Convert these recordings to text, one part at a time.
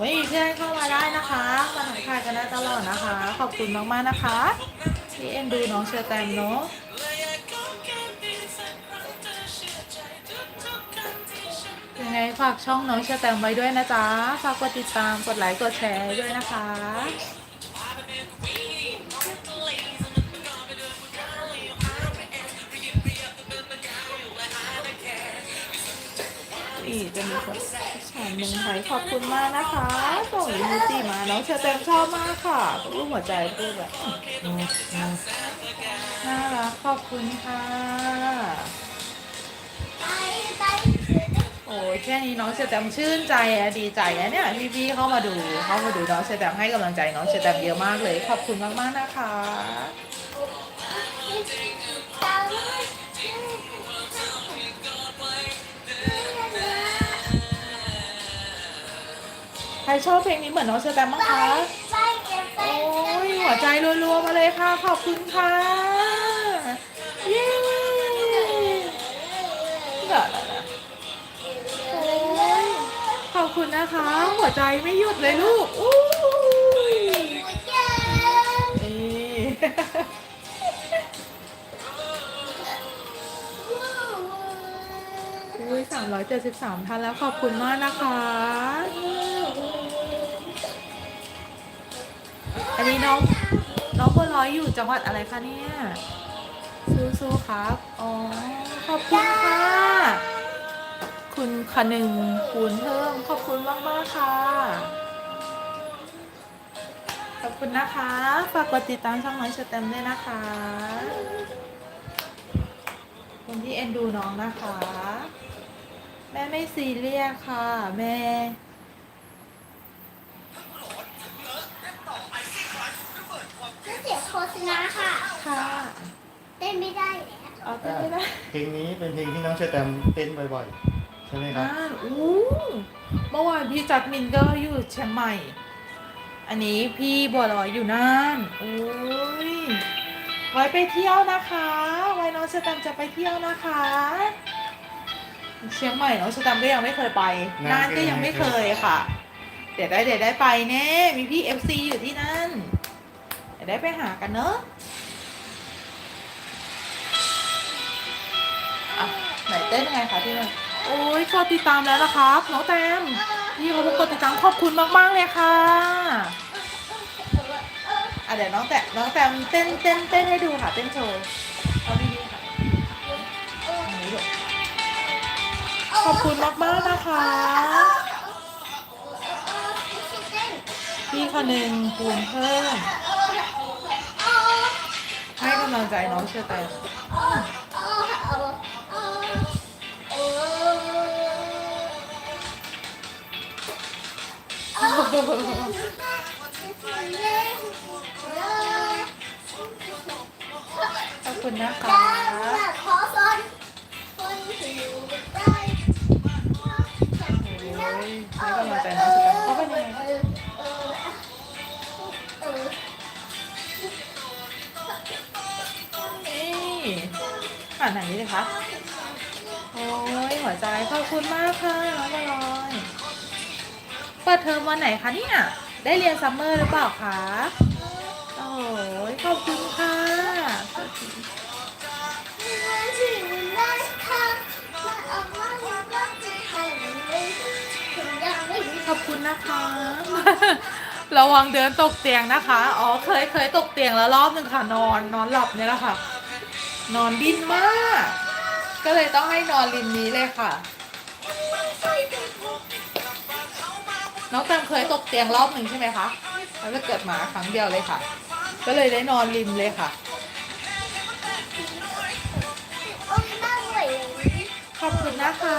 ไม่มีเพื่อนเข้ามาได้นะคะมาถ่ายทายกันได้ตลอดนะคะ ขอบคุณมากๆนะคะที่เอ็นดูน้องเชอร์แตมเนาะยังไงฝากช่องน้องเชอร์แตมไว้ด้วยนะจ๊ะฝากกดติดตามกดไลค์กดแชร์ด้วยนะคะ จะมีคนสอนเมืองไทยขอบคุณมากนะคะส่งอีมูจิมาน้องเชอร์แตมชอบมากค่ะรูปหัวใจรูปแบบน่ารักขอบคุณค่ะโอ้ยแค่นี้น้องเชอร์แตมชื่นใจอะดีใจอะเนี่ยพี่ๆเข้ามาดูเข้ามาดูน้องเชอร์แตมให้กำลังใจน้องเชอร์แตมเยอะมากเลย ขอบคุณมากๆนะคะ ครชอบเพลงนี้เหมือนน้องเชอร์แตมบ้างคะโอ้ยหัวใจรัวๆมาเลยค่ะ ขอบคุณค่ะ เย้เดี๋ยวๆโอ้ยขอบคุณนะคะ หัวใจไม่หยุดเลยลูกอู้ยนี่อุ้ยสามร้อยเจ็ดสิบสามท่านแล้วขอบคุณมากนะคะ อันนี้น้องน้องบัวลอยอยู่จังหวัดอะไรคะเนี่ยสู้ๆครับ อ๋อ ขอบคุณค่ะ คุณคนึงคูณเพิ่ม ขอบคุณมากมากค่ะ ขอบคุณนะคะ ฝากกดติดตามช่องน้อยสเต็มด้วยนะคะคนที่เอ็นดูน้องนะคะ แม่ไม่ซีเรียสค่ะ แม่ สียงโฆษณาค่ะ ค่ะเต้นไม่ได้แล้วเอาเต้นไม่ได้เพลงนี้เป็นเพลงที่น้องเชอร์แตมเต้นบ่อยๆ ใช่ไหมครับน่านอู้เมื่อวานพี่จัดมินก็อยู่เชียงใหม่ อันนี้พี่บัวลอยอยู่น่านอุ้ยไว้ไปเที่ยวนะคะ ไว้น้องสแตมป์จะไปเที่ยวนะคะ เชียงใหม่น้องสแตมป์ก็ยังไม่เคยไปน่านน่านก็ยังไม่เคยค่ะ เดี๋ยวได้เดี๋ยวได้ไปแน่มีพี่เอฟซีอยู่ที่นั่นเดี๋ยว ได้ไปหากันเนอะอะไหนเต้นยังไงคะที่นั่นโอ้ยกดติดตามแล้วนะครับน้องแตมพี่เขาบอกกดติดตามขอบคุณมากๆเลยค่ะอะเดี๋ยวน้องแตะน้องแตมเต้นเต้นเต้นให้ดูค่ะ เต้นโชว์เอาดีๆค่ะอันนี้ลูกขอบคุณมากๆนะคะ พี่คนหนึ่งคูณเพิ่มำลังใจน้องเชอร์แตมขอบคุณนะคะขอสอนคนที่อยู่ใกล้โอ้ยให้กำลังใจน้องเชอร์แอ่านหนนี้เลยคะโอ้ยหัวใจขอบคุณมากค่ะน้องบอลอยเปิดเทอมวันไหนคะเนี่ย ได้เรียนซัมเมอร์หรือเปล่าคะโอ้ยขอบคุณค่ะขอบคุณนะคะ ระวังเดินตกเตียงนะคะ อ๋อเคยเคยตกเตียงแล้วรอบหนึ่งค่ะนอนนอนหลับเนี่ยแหละค่ะ นอนดิ้นมาก ก็เลยต้องให้นอนริมนี้เลยค่ะ น้องแตมเคยตกเตียงรอบหนึ่งใช่ไหมคะแล้วก็เกิดหมาครั้งเดียวเลยค่ะ ก็เลยได้นอนริมเลยค่ะ ขอบคุณนะคะ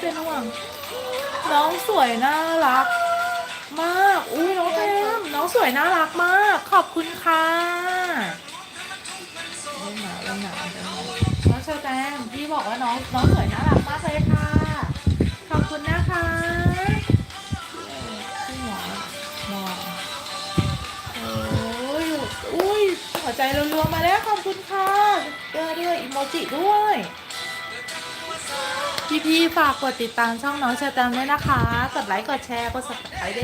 เป็นห่วงน้องสวยน่ารัก มาก อุ้ยน้องแตมน้องสวยน่ารักมาก ขอบคุณค่ะ องเชอร์แตมพี่บอกว่าน้องน้องสวยน่ารักมากเลยค่ะ ขอบคุณนะคะพี่หมอหมอโอ้ยอุ้ยหัวใจรัวๆมาแล้วขอบคุณค่ะเจอด้วยอีโมจิด้วยพี่ๆฝากกดติดตามช่องน้องเชอร์แตมด้วยนะคะ กดไลค์กดแชร์กด subscribe ด้วย